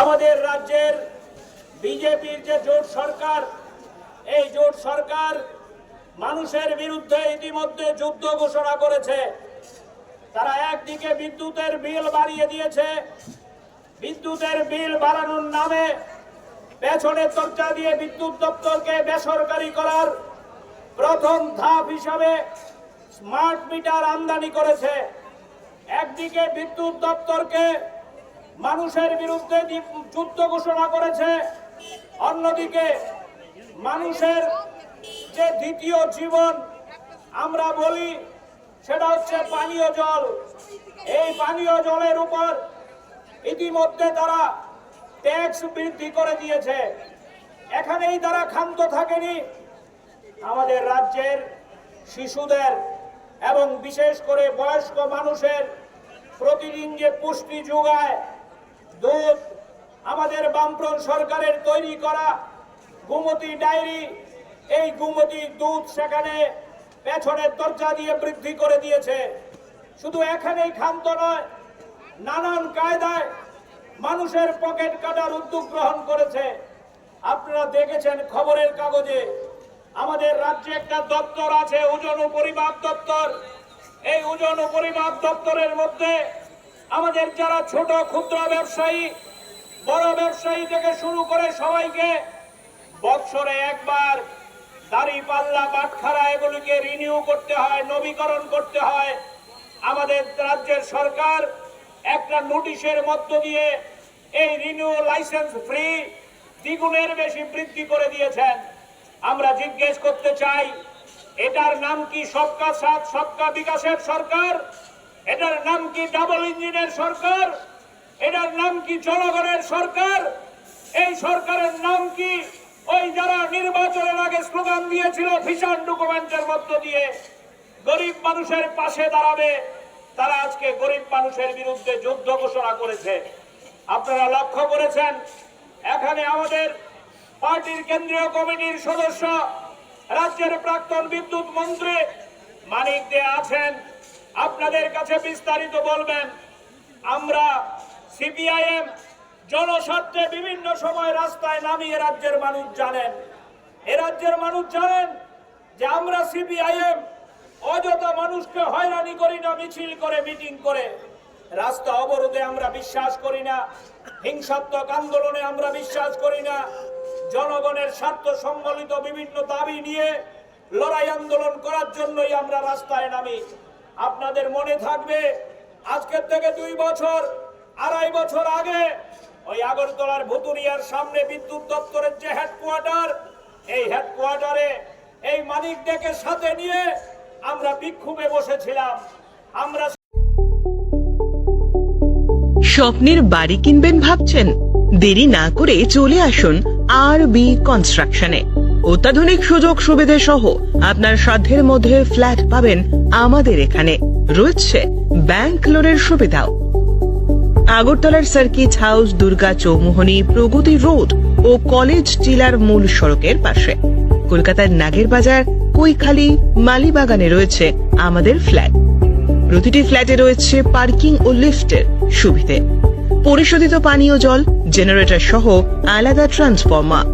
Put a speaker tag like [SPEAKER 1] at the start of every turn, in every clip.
[SPEAKER 1] আমাদের রাজ্যের বিজেপির যে জোট সরকার, এই জোট সরকার মানুষের বিরুদ্ধে ইতিমধ্যে যুদ্ধ ঘোষণা করেছে। তারা একদিকে বিদ্যুতের বিল বাড়িয়ে দিয়েছে, বিদ্যুতের বিল বাড়ানোর নামে পেছনের চর্চা দিয়ে বিদ্যুৎ দপ্তরকে বেসরকারি করার প্রথম ধাপ হিসাবে স্মার্ট মিটার আমদানি করেছে। একদিকে বিদ্যুৎ দপ্তরকে মানুষের বিরুদ্ধে যুদ্ধ ঘোষণা করেছে। অন্যদিকে মানুষের যে দ্বিতীয় জীবন আমরা বলি, সেটা হচ্ছে পানীয় জল। এই পানীয় জলের উপর ইতিমধ্যে তারা ট্যাক্স বৃদ্ধি করে দিয়েছে। এখানেই তারা ক্ষান্ত থাকেনি। আমাদের রাজ্যের শিশুদের এবং বিশেষ করে বয়স্ক মানুষের প্রতিদিন যে পুষ্টি যোগায় দুধ, আমাদের বামফ্রন্ট সরকারের তৈরি করা গুমতি ডায়েরি, এই গুমতি দুধ সেখানে পেছনের দরজা দিয়ে বৃদ্ধি করে দিয়েছে। শুধু এখানেই ক্ষান্ত নয়, নানান কায়দায় মানুষের পকেট কাটার উদ্যোগ গ্রহণ করেছে। আপনারা দেখেছেন খবরের কাগজে, আমাদের রাজ্যে একটা দপ্তর আছে ওজন ও পরিমাপ দপ্তর। এই ওজন ও পরিমাপ দপ্তরের মধ্যে আমাদের যারা ছোট ক্ষুদ্র ব্যবসায়ী, বড় ব্যবসায়ী থেকে শুরু করে সবাইকে বৎসরে একবার দাড়ি পাল্লা বাটখারা এগুলিকে রিনিউ করতে হয়, নবীকরণ করতে হয়। আমাদের রাজ্যের সরকার একটা নোটিশের মধ্য দিয়ে এই রিনিউ লাইসেন্স ফ্রি দ্বিগুণের বেশি বৃদ্ধি করে দিয়েছেন। আমরা জিজ্ঞেস করতে চাই, এটার নাম কি সবকা সাথ, সবকা বিকাশের সরকার? এটার নাম কি ডাবল ইঞ্জিনের সরকার? এটার নাম কি জনগণের সরকার? এই সরকারের নাম কি? ওই যারা নির্বাচনের আগে স্লোগান দিয়েছিল ভীষণ ডকুমেন্টের মধ্য দিয়ে, গরিব মানুষের পাশে দাঁড়াবে, তারা আজকে গরিব মানুষের বিরুদ্ধে যুদ্ধ ঘোষণা করেছে। আপনারা লক্ষ্য করেছেন, এখানে আমাদের পার্টির কেন্দ্রীয় কমিটির সদস্য, রাজ্যের প্রাক্তন বিদ্যুৎ মন্ত্রী মানিক দে আছেন। আপনাদের কাছে বিস্তারিত বলবেন, আমরা সিপিআইএম জনস্বার্থে বিভিন্ন সময় রাস্তায় নামিয়ে রাজ্যের মানুষ জানেন। এ রাজ্যের মানুষ জানেন যে আমরা সিপিআইএম অযথা মানুষকে হয়রানি করি না, মিছিল করে, মিটিং করে। রাস্তা অবরোধে আমরা বিশ্বাস করি না, হিংসাত্মক আন্দোলনে আমরা বিশ্বাস করি না। জনগণের স্বার্থ সম্বলিত বিভিন্ন দাবি নিয়ে লড়াই আন্দোলন করার জন্যই আমরা রাস্তায় নামি। আপনাদের মনে থাকবে, আজকের থেকে দুই বছর, আড়াই বছর আগে ওই আগরতলার ভুতুরিয়ার সামনে বিদ্যুৎ দপ্তরের যে হেডকোয়ার্টার এই হেডকোয়ার্টারে এই মানিক ডেকে সাথে নিয়ে আমরা বিক্ষোভে বসেছিলাম। আমরা
[SPEAKER 2] স্বপ্নের বাড়ি কিনবেন ভাবছেন? দেরি না করে চলে আসুন আর বি কনস্ট্রাকশনে। অত্যাধুনিক সুযোগ সুবিধে সহ আপনার সাধ্যের মধ্যে ফ্ল্যাট পাবেন আমাদের এখানে। রয়েছে ব্যাংক লোনের সুবিধাও। আগরতলার circuit house, Durga Chowmuhani, Pragati road ও কলেজ টিলার মূল সড়কের পাশে। কলকাতার নাগের বাজার, কৈখালি, মালিবাগানে রয়েছে আমাদের ফ্ল্যাট। প্রতিটি ফ্ল্যাটে রয়েছে পার্কিং ও লিফটের সুবিধে। পরিশোধিত পানীয় জল, জেনারেটর সহ আলাদা ট্রান্সফর্মার।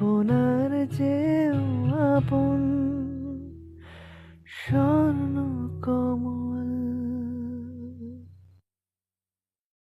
[SPEAKER 3] আপনার যে আপন স্বর্ণ